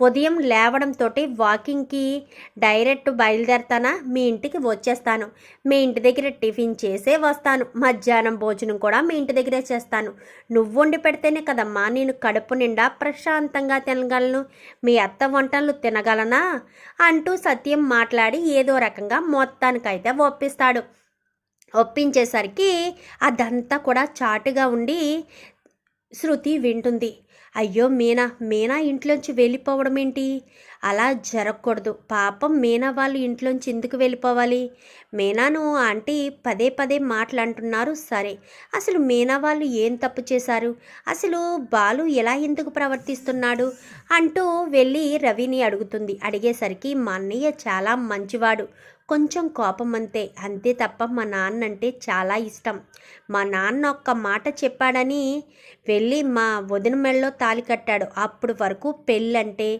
ఉదయం లేవడంతో వాకింగ్కి డైరెక్ట్ బయలుదేరతానా? మీ ఇంటికి వచ్చేస్తాను. మీ ఇంటి దగ్గర టిఫిన్ చేసే వస్తాను. మధ్యాహ్నం భోజనం కూడా మీ ఇంటి దగ్గరే చేస్తాను. నువ్వు వండి పెడితేనే కదమ్మా నేను కడుపు నిండా ప్రశాంతంగా తినగలను. మీ అత్త వంటలు తినగలనా? అంటూ సత్యం మాట్లాడి ఏదో రకంగా మొత్తానికైతే ఒప్పిస్తాడు. ఒప్పించేసరికి అదంతా కూడా చాటుగా ఉండి శృతి వింటుంది. అయ్యో మీనా మీనా ఇంట్లోంచి వెళ్ళిపోవడం ఏంటి అలా జరగకూడదు. పాపం మీనా వాళ్ళు ఇంట్లోంచి ఎందుకు వెళ్ళిపోవాలి? మీనాను ఆంటీ పదే పదే మాటలు అంటున్నారు సరే అసలు మీనా వాళ్ళు ఏం తప్పు చేశారు? అసలు బాలు ఎలా ఎందుకు ప్రవర్తిస్తున్నాడు? అంటూ వెళ్ళి రవిని అడుగుతుంది. అడిగేసరికి మా అన్నయ్య చాలా మంచివాడు. కొంచెం కోపం అంతే అంతే తప్ప మా నాన్న అంటే చాలా ఇష్టం. మా నాన్న ఒక్క మాట చెప్పాడని వెళ్ళి మా వదిన మెళ్ళలో తాలి కట్టాడు. అప్పుడు వరకు పెళ్ళంటే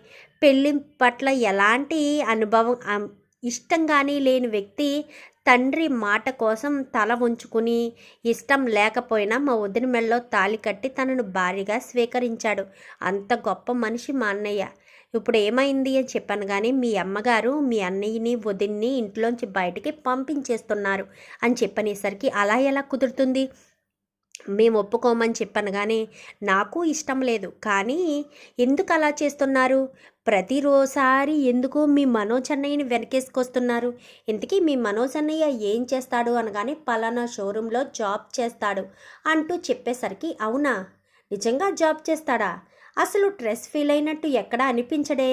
పెళ్ళి పట్ల ఎలాంటి అనుభవం ఇష్టం కానీ లేని వ్యక్తి తండ్రి మాట కోసం తల ఉంచుకుని ఇష్టం లేకపోయినా మా వదిన మెళ్ళలో తాలి కట్టి తనను భారీగా స్వీకరించాడు. అంత గొప్ప మనిషి మా అన్నయ్య. ఇప్పుడు ఏమైంది అని చెప్పాను కానీ మీ అమ్మగారు మీ అన్నయ్యని వదిన్ని ఇంట్లోంచి బయటికి పంపించేస్తున్నారు అని చెప్పనేసరికి అలా ఎలా కుదురుతుంది? మేము ఒప్పుకోమని చెప్పాను కానీ నాకు ఇష్టం లేదు. కానీ ఎందుకు అలా చేస్తున్నారు? ప్రతిరోసారి ఎందుకు మీ మనోజ్ అన్నయ్యని వెనకేసుకొస్తున్నారు? ఇంతకీ మీ మనోజ్ అన్నయ్య ఏం చేస్తాడు అనగానే పలానా షోరూంలో జాబ్ చేస్తాడు అంటూ చెప్పేసరికి అవునా? నిజంగా జాబ్ చేస్తాడా? అసలు స్ట్రెస్ ఫీల్ అయినట్టు ఎక్కడా అనిపించడే.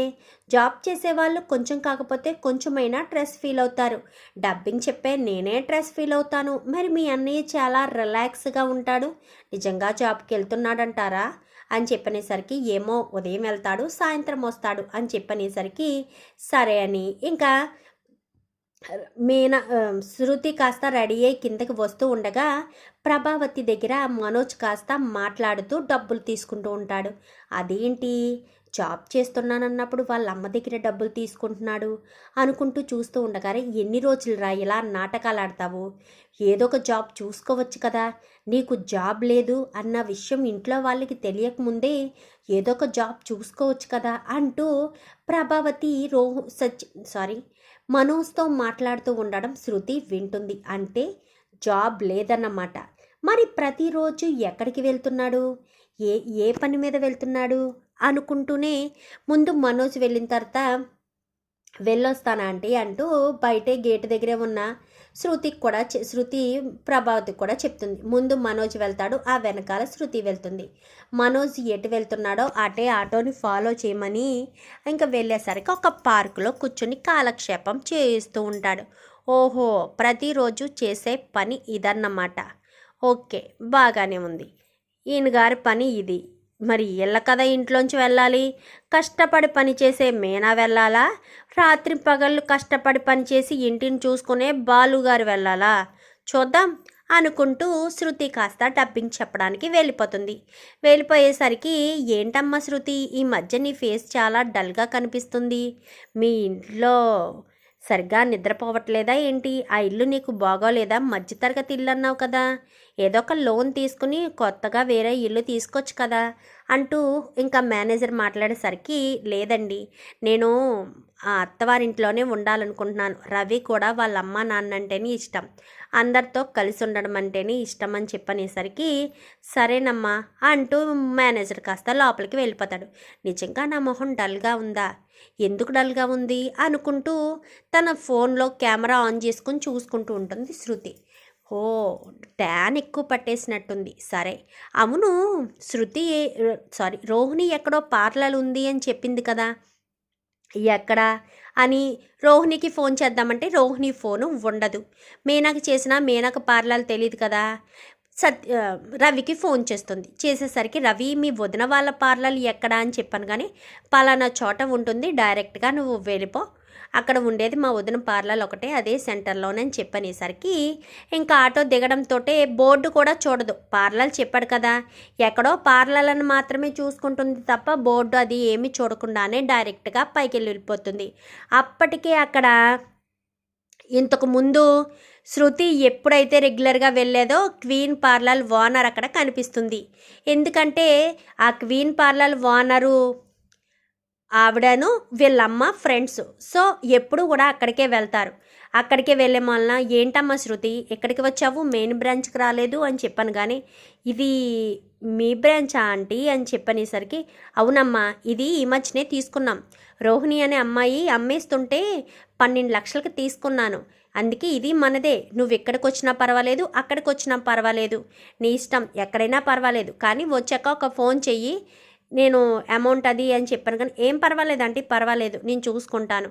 జాబ్ చేసేవాళ్ళు కొంచెం కాకపోతే కొంచెమైనా స్ట్రెస్ ఫీల్ అవుతారు. డబ్బింగ్ చెప్పే నేనే స్ట్రెస్ ఫీల్ అవుతాను. మరి మీ అన్నయ్య చాలా రిలాక్స్గా ఉంటాడు. నిజంగా జాబ్కి వెళ్తున్నాడంటారా? అని చెప్పనేసరికి ఏమో ఉదయం వెళ్తాడు సాయంత్రం వస్తాడు అని చెప్పనేసరికి సరే అని. ఇంకా మీనా శృతి కాస్త రెడీ అయ్యి కిందకి వస్తూ ఉండగా ప్రభావతి దగ్గర మనోజ్ కాస్త మాట్లాడుతూ డబ్బులు తీసుకుంటూ ఉంటాడు. అదేంటి? జాబ్ చేస్తున్నానన్నప్పుడు వాళ్ళ అమ్మ దగ్గర డబ్బులు తీసుకుంటున్నాడు అనుకుంటూ చూస్తూ ఉండగానే ఎన్ని రోజులు రా ఇలా నాటకాలు ఆడతావు ఏదో ఒక జాబ్ చూసుకోవచ్చు కదా. నీకు జాబ్ లేదు అన్న విషయం ఇంట్లో వాళ్ళకి తెలియకముందే ఏదో ఒక జాబ్ చూసుకోవచ్చు కదా అంటూ ప్రభావతి రోహు సచ్ సారీ మనోజ్తో మాట్లాడుతూ ఉండడం శృతి వింటుంది. అంటే జాబ్ లేదన్నమాట. మరి ప్రతిరోజు ఎక్కడికి వెళ్తున్నాడు? ఏ ఏ పని మీద వెళ్తున్నాడు? అనుకుంటూనే ముందు మనోజ్ వెళ్ళిన తర్వాత వెళ్ళొస్తానా ఆంటీ అంటూ బయటే గేట్ దగ్గరే ఉన్న శృతికి కూడా చె- శృతి ప్రభావతికి కూడా చెప్తుంది. ముందు మనోజ్ వెళ్తాడు ఆ వెనకాల శృతి వెళ్తుంది. మనోజ్ ఎటు వెళ్తున్నాడో అటే ఆటోని ఫాలో చేయమని ఇంకా వెళ్ళేసరికి ఒక పార్కులో కూర్చొని కాలక్షేపం చేస్తూ ఉంటాడు. ఓహో ప్రతిరోజు చేసే పని ఇదన్నమాట. ఓకే బాగానే ఉంది. ఈయన గారి పని ఇది. మరి ఇళ్ళ కదా ఇంట్లోంచి వెళ్ళాలి? కష్టపడి పని చేసే మీనా వెళ్ళాలా? రాత్రి పగళ్ళు కష్టపడి పనిచేసి ఇంటిని చూసుకునే బాలుగారు వెళ్ళాలా? చూద్దాం అనుకుంటూ శృతి కాస్త డబ్బింగ్ చెప్పడానికి వెళ్ళిపోతుంది. వెళ్ళిపోయేసరికి ఏంటమ్మా శృతి ఈ మధ్య నీ ఫేస్ చాలా డల్గా కనిపిస్తుంది. మీ ఇంట్లో సరిగ్గా నిద్రపోవట్లేదా ఏంటి? ఆ ఇల్లు నీకు బాగోలేదా? మధ్యతరగతి ఇల్లు అన్నావు కదా. ఏదో ఒక లోన్ తీసుకుని కొత్తగా వేరే ఇల్లు తీసుకోవచ్చు కదా. అంటూ ఇంకా మేనేజర్ మాట్లాడేసరికి లేదండి నేను ఆ అత్తవారింట్లోనే ఉండాలనుకుంటున్నాను. రవి కూడా వాళ్ళ అమ్మ నాన్న అంటేనే ఇష్టం. అందరితో కలిసి ఉండడం అంటేనే ఇష్టం అని చెప్పనేసరికి సరేనమ్మా అంటూ మేనేజర్ కాస్త లోపలికి వెళ్ళిపోతాడు. నిజంగా నా మొహం డల్గా ఉందా? ఎందుకు డల్గా ఉంది? అనుకుంటూ తన ఫోన్లో కెమెరా ఆన్ చేసుకుని చూసుకుంటూ ఉంటుంది శృతి. ఓ ట్యాన్ ఎక్కువ పట్టేసినట్టుంది. సరే అవును శృతి సారీ రోహిణి ఎక్కడో పార్లర్ ఉంది అని చెప్పింది కదా. ఎక్కడ? అని రోహిణికి ఫోన్ చేద్దామంటే రోహిణి ఫోను ఉండదు. మీనాకి చేసినా మీనాకు పార్లర్ తెలియదు కదా. సత్ రవికి ఫోన్ చేస్తుంది. చేసేసరికి రవి మీ వదిన వాళ్ళ పార్లర్ ఎక్కడ? అని చెప్పాను కానీ పలానా చోట ఉంటుంది. డైరెక్ట్గా నువ్వు వెళ్ళిపో. అక్కడ ఉండేది మా వదిన పార్లర్ ఒకటే అదే సెంటర్లోనే అని చెప్పనేసరికి ఇంకా ఆటో దిగడంతో బోర్డు కూడా చూడదు. పార్లర్ చెప్పాడు కదా ఎక్కడో పార్లర్లను మాత్రమే చూసుకుంటుంది తప్ప బోర్డు అది ఏమి చూడకుండానే డైరెక్ట్గా పైకి వెళ్ళిపోతుంది అప్పటికే అక్కడ ఇంతకు ముందు శృతి ఎప్పుడైతే రెగ్యులర్గా వెళ్ళేదో క్వీన్ పార్లర్ ఓనర్ అక్కడ కనిపిస్తుంది. ఎందుకంటే ఆ క్వీన్ పార్లర్ ఓనరు ఆవిడను వీళ్ళమ్మ ఫ్రెండ్స్. సో ఎప్పుడు కూడా అక్కడికే వెళ్తారు. అక్కడికే వెళ్ళే వలన ఏంటమ్మా శృతి ఎక్కడికి వచ్చావు? మెయిన్ బ్రాంచ్కి రాలేదు అని చెప్పాను కానీ ఇది మీ బ్రాంచా ఆంటీ? అని చెప్పనేసరికి అవునమ్మా ఇది ఈ మధ్యనే తీసుకున్నాం. రోహిణి అనే అమ్మాయి అమ్మేస్తుంటే పన్నెండు లక్షలకు తీసుకున్నాను. అందుకే ఇది మనదే. నువ్వు ఎక్కడికి వచ్చినా పర్వాలేదు అక్కడికి వచ్చినా పర్వాలేదు. నీ ఇష్టం ఎక్కడైనా పర్వాలేదు. కానీ వచ్చాక ఒక ఫోన్ చెయ్యి. నేను అమౌంట్ అది అని చెప్పాను కానీ ఏం పర్వాలేదు అంటే పర్వాలేదు నేను చూసుకుంటాను.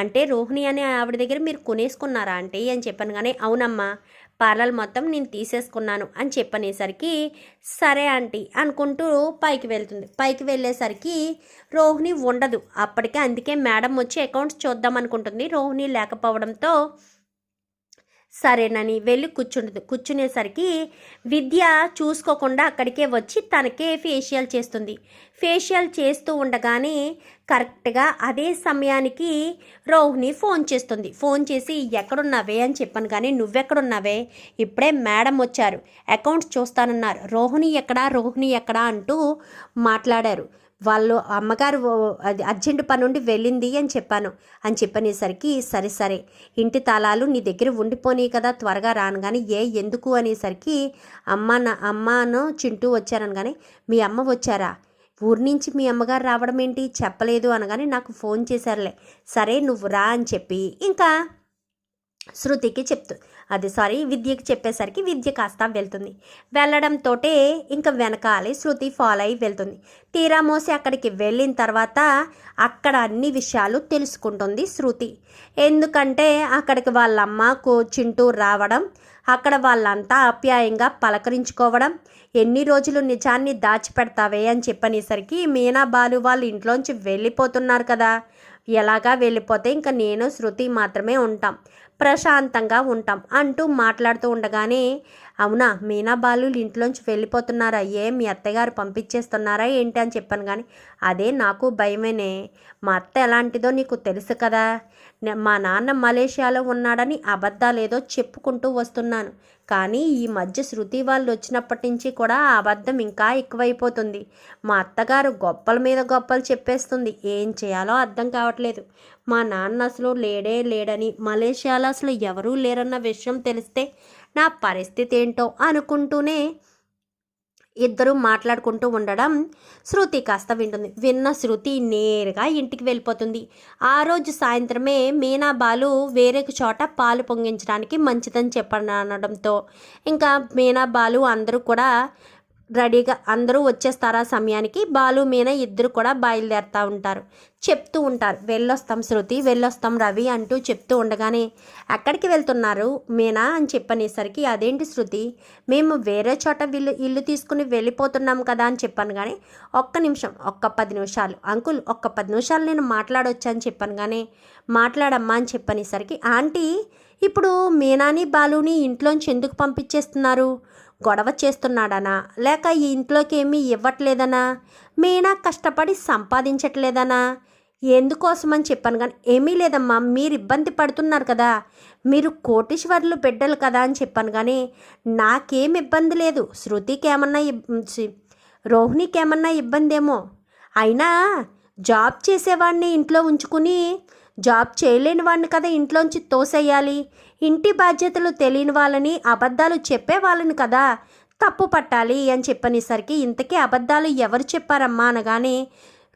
అంటే రోహిణి అనే ఆవిడ దగ్గర మీరు కొనేసుకున్నారా అంటే అని చెప్పాను కానీ అవునమ్మా. పార్లర్ మొత్తం నేను తీసేసుకున్నాను అని చెప్పనేసరికి సరే ఆంటీ అనుకుంటూ పైకి వెళ్తుంది. పైకి వెళ్ళేసరికి రోహిణి ఉండదు. అప్పటికే అందుకే మేడం వచ్చి అకౌంట్స్ చూద్దాం అనుకుంటుంది. రోహిణి లేకపోవడంతో సరేనని వెళ్ళి కూర్చుంటుంది కూర్చునేసరికి విద్య చూసుకోకుండా అక్కడికే వచ్చి తనకే ఫేషియల్ చేస్తుంది. ఫేషియల్ చేస్తూ ఉండగానే కరెక్ట్గా అదే సమయానికి రోహిణి ఫోన్ చేస్తుంది. ఫోన్ చేసి ఎక్కడున్నావే? అని చెప్పాను. కానీ నువ్వెక్కడున్నావే? ఇప్పుడే మేడం వచ్చారు. అకౌంట్స్ చూస్తానన్నారు. రోహిణి ఎక్కడా? రోహిణి ఎక్కడా? అంటూ మాట్లాడారు. వాళ్ళు అమ్మగారు అది అర్జెంటు పని ఉండి వెళ్ళింది అని చెప్పాను. అని చెప్పనేసరికి సరే సరే ఇంటి తాళాలు నీ దగ్గర ఉండిపోనీ కదా త్వరగా రాను కానీ ఏ ఎందుకు అనేసరికి అమ్మ నా అమ్మను చింటూ వచ్చారనగానే మీ అమ్మ వచ్చారా? ఊరి నుంచి మీ అమ్మగారు రావడం ఏంటి? చెప్పలేదు అనగానే నాకు ఫోన్ చేశారులే. సరే నువ్వు రా అని చెప్పి ఇంకా శృతికి చెప్తూ అది సారీ విద్యకి చెప్పేసరికి విద్య కాస్త వెళ్తుంది. వెళ్ళడంతో ఇంకా వెనకాలే శృతి ఫాలో అయి వెళ్తుంది. తీరా మోసి అక్కడికి వెళ్ళిన తర్వాత అక్కడ అన్ని విషయాలు తెలుసుకుంటుంది శృతి. ఎందుకంటే అక్కడికి వాళ్ళ అమ్మకు చింటూ రావడం అక్కడ వాళ్ళంతా ఆప్యాయంగా పలకరించుకోవడం ఎన్ని రోజులు నిజాన్ని దాచిపెడతావే అని చెప్పనేసరికి మీనా బాలు వాళ్ళ ఇంట్లోంచి వెళ్ళిపోతున్నారు కదా. ఎలాగా వెళ్ళిపోతే ఇంకా నేను శృతి మాత్రమే ఉంటాం. ప్రశాంతంగా ఉంటాం అంటూ మాట్లాడుతూ ఉండగానే అవునా మీనా బాలు ఇంట్లోంచి వెళ్ళిపోతున్నారా? ఏ మీ అత్తగారు పంపించేస్తున్నారా ఏంటి అని చెప్పాను కానీ అదే నాకు భయమేనే. మా అత్త ఎలాంటిదో నీకు తెలుసు కదా. మా నాన్న మలేషియాలో ఉన్నాడని అబద్ధాలేదో చెప్పుకుంటూ వస్తున్నాను. కానీ ఈ మధ్య శృతి వాళ్ళు వచ్చినప్పటి నుంచి కూడా ఆ అబద్ధం ఇంకా ఎక్కువైపోతుంది. మా అత్తగారు గొప్పల మీద గొప్పలు చెప్పేస్తుంది. ఏం చేయాలో అర్థం కావట్లేదు. మా నాన్న అసలు లేడే లేడని మలేషియాలో అసలు ఎవరూ లేరన్న విషయం తెలిస్తే నా పరిస్థితి ఏంటో అనుకుంటూనే ఇద్దరు మాట్లాడుకుంటూ ఉండడం శృతి కాస్త వింటుంది. విన్న శృతి నేరుగా ఇంటికి వెళ్ళిపోతుంది. ఆ రోజు సాయంత్రమే మీనా బాలు వేరే చోట పాలు పొంగించడానికి మంచిదని చెప్పనడంతో ఇంకా మీనా బాలు అందరూ కూడా రెడీగా అందరూ వచ్చేస్తారా సమయానికి? బాలు మీనా ఇద్దరు కూడా బయలుదేరుతూ ఉంటారు. చెప్తూ ఉంటారు వెళ్ళొస్తాం శృతి వెళ్ళొస్తాం రవి అంటూ చెప్తూ ఉండగానే ఎక్కడికి వెళ్తున్నారు మీనా? అని చెప్పనేసరికి అదేంటి శృతి మేము వేరే చోట వీళ్ళు ఇల్లు తీసుకుని వెళ్ళిపోతున్నాం కదా అని చెప్పాను కానీ ఒక్క నిమిషం ఒక్క పది నిమిషాలు అంకుల్ ఒక్క పది నిమిషాలు నేను మాట్లాడొచ్చు అని చెప్పాను కానీ మాట్లాడమ్మా అని చెప్పనేసరికి ఆంటీ ఇప్పుడు మీనాని బాలుని ఇంట్లోంచి ఎందుకు పంపించేస్తున్నారు? గొడవ చేస్తున్నాడనా? లేక ఈ ఇంట్లోకి ఏమీ ఇవ్వట్లేదనా? మీనా కష్టపడి సంపాదించట్లేదనా? ఎందుకోసమని చెప్పాను కానీ ఏమీ లేదమ్మా మీరు ఇబ్బంది పడుతున్నారు కదా. మీరు కోటీశ్వర్లు బిడ్డలు కదా అని చెప్పాను కానీ నాకేం ఇబ్బంది లేదు. శృతికి ఏమన్నా రోహిణికి ఏమన్నా ఇబ్బంది ఏమో అయినా జాబ్ చేసేవాడిని ఇంట్లో ఉంచుకుని జాబ్ చేయలేని వాడిని కదా ఇంట్లోంచి తోసేయాలి. ఇంటి బాధ్యతలు తెలియని వాళ్ళని అబద్ధాలు చెప్పే వాళ్ళని కదా. తప్పు పట్టాలి అని చెప్పనేసరికి ఇంతకీ అబద్ధాలు ఎవరు చెప్పారమ్మా అనగానే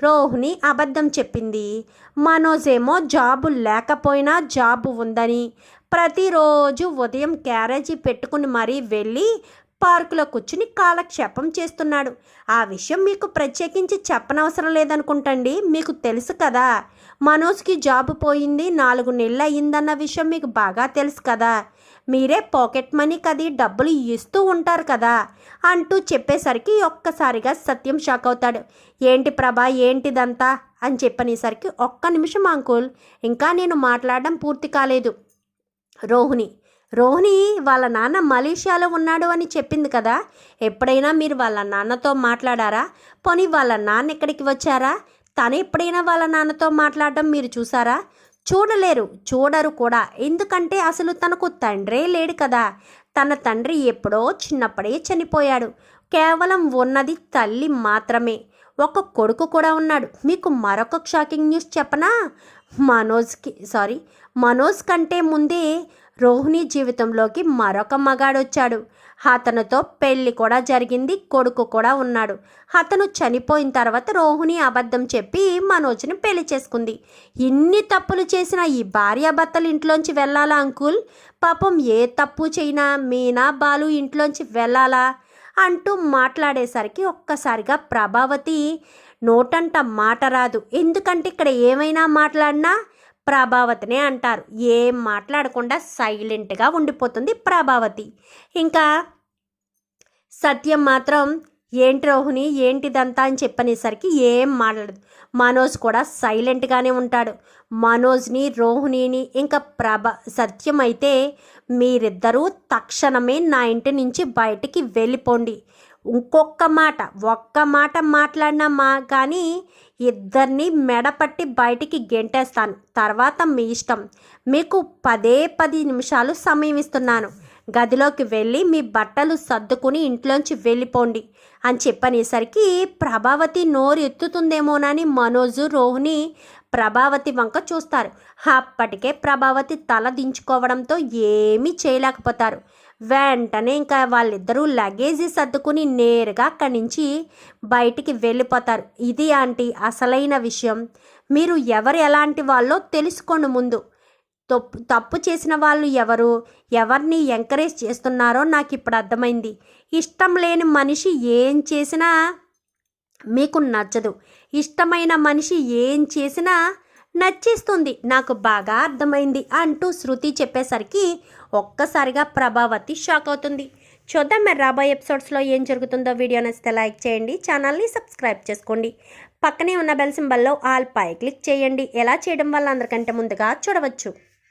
రోహిణి అబద్ధం చెప్పింది. మనోజ్ ఏమో జాబు లేకపోయినా జాబు ఉందని. ప్రతిరోజు ఉదయం క్యారేజీ పెట్టుకుని మరీ వెళ్ళి పార్కులో కూర్చుని కాలక్షేపం చేస్తున్నాడు. ఆ విషయం మీకు ప్రత్యేకించి చెప్పనవసరం లేదనుకుంటండి. మీకు తెలుసు కదా. మనోజ్కి జాబ్ పోయింది నాలుగు నెలలు అయ్యిందన్న విషయం మీకు బాగా తెలుసు కదా. మీరే పాకెట్ మనీకి అది డబ్బులు ఇస్తూ ఉంటారు కదా అంటూ చెప్పేసరికి ఒక్కసారిగా సత్యం షాక్ అవుతాడు. ఏంటి ప్రభా ఏంటిదంతా? అని చెప్పనేసరికి ఒక్క నిమిషం అంకుల్ ఇంకా నేను మాట్లాడడం పూర్తి కాలేదు. రోహిణి రోహిణి వాళ్ళ నాన్న మలేషియాలో ఉన్నాడు అని చెప్పింది కదా. ఎప్పుడైనా మీరు వాళ్ళ నాన్నతో మాట్లాడారా? పోనీ వాళ్ళ నాన్న ఎక్కడికి వచ్చారా? తను ఎప్పుడైనా వాళ్ళ నాన్నతో మాట్లాడడం మీరు చూసారా? చూడలేరు చూడరు కూడా. ఎందుకంటే అసలు తనకు తండ్రే లేడు కదా. తన తండ్రి ఎప్పుడో చిన్నప్పుడే చనిపోయాడు. కేవలం ఉన్నది తల్లి మాత్రమే. ఒక కొడుకు కూడా ఉన్నాడు. మీకు మరొక షాకింగ్ న్యూస్ చెప్పనా? మనోజ్కి సారీ మనోజ్ కంటే ముందే రోహిణి జీవితంలోకి మరొక మగాడొచ్చాడు. అతనితో పెళ్ళి కూడా జరిగింది కొడుకు కూడా ఉన్నాడు. అతను చనిపోయిన తర్వాత రోహిణి అబద్ధం చెప్పి మనోజ్ని పెళ్ళి చేసుకుంది. ఇన్ని తప్పులు చేసిన ఈ భార్యాభర్తలు ఇంట్లోంచి వెళ్ళాలా అంకుల్? పాపం ఏ తప్పు చేయినా మీనా బాలు ఇంట్లోంచి వెళ్ళాలా? అంటూ మాట్లాడేసరికి ఒక్కసారిగా ప్రభావతి నోటంట మాట రాదు. ఎందుకంటే ఇక్కడ ఏమైనా మాట్లాడినా ప్రభావతినే అంటారు. ఏం మాట్లాడకుండా సైలెంట్గా ఉండిపోతుంది ప్రభావతి. ఇంకా సత్యం మాత్రం ఏంటి రోహిణి ఏంటిదంతా అని చెప్పనేసరికి ఏం మాట్లాడదు. మనోజ్ కూడా సైలెంట్గానే ఉంటాడు. మనోజ్ని రోహిణిని ఇంకా ప్రభ సత్యం అయితే మీరిద్దరూ తక్షణమే నా ఇంటి నుంచి బయటికి వెళ్ళిపోండి. ఇంకొక మాట ఒక్క మాట మాట్లాడినా మా కానీ ఇద్దరిని మెడపట్టి బయటికి గెంటేస్తాను. తర్వాత మీ ఇష్టం. మీకు పదే పది నిమిషాలు సమయం ఇస్తున్నాను. గదిలోకి వెళ్ళి మీ బట్టలు సర్దుకుని ఇంట్లోంచి వెళ్ళిపోండి అని చెప్పనేసరికి ప్రభావతి నోరు ఎత్తుతుందేమోనని మనోజు రోహిణి ప్రభావతి వంక చూస్తారు. అప్పటికే ప్రభావతి తల దించుకోవడంతో ఏమీ చేయలేకపోతారు. వెంటనే ఇంకా వాళ్ళిద్దరూ లగేజీ సర్దుకుని నేరుగా అక్కడి నుంచి బయటికి వెళ్ళిపోతారు. ఇది ఆంటీ అసలైన విషయం. మీరు ఎవరు ఎలాంటి వాళ్ళో తెలుసుకోండి ముందు. తప్పు తప్పు చేసిన వాళ్ళు ఎవరు ఎవరిని ఎంకరేజ్ చేస్తున్నారో నాకు ఇప్పుడు అర్థమైంది. ఇష్టం లేని మనిషి ఏం చేసినా మీకు నచ్చదు. ఇష్టమైన మనిషి ఏం చేసినా నచ్చేస్తుంది. నాకు బాగా అర్థమైంది అంటూ శృతి చెప్పేసరికి ఒక్కసారిగా ప్రభావతి షాక్ అవుతుంది. చూద్దాం మరి రాబోయే ఎపిసోడ్స్లో ఏం జరుగుతుందో. వీడియో నచ్చితే లైక్ చేయండి ఛానల్ని సబ్స్క్రైబ్ చేసుకోండి. పక్కనే ఉన్న బెల్ సింబల్లో ఆల్ పై క్లిక్ చేయండి. ఎలా చేయడం వల్ల అందరికంటే ముందుగా చూడవచ్చు.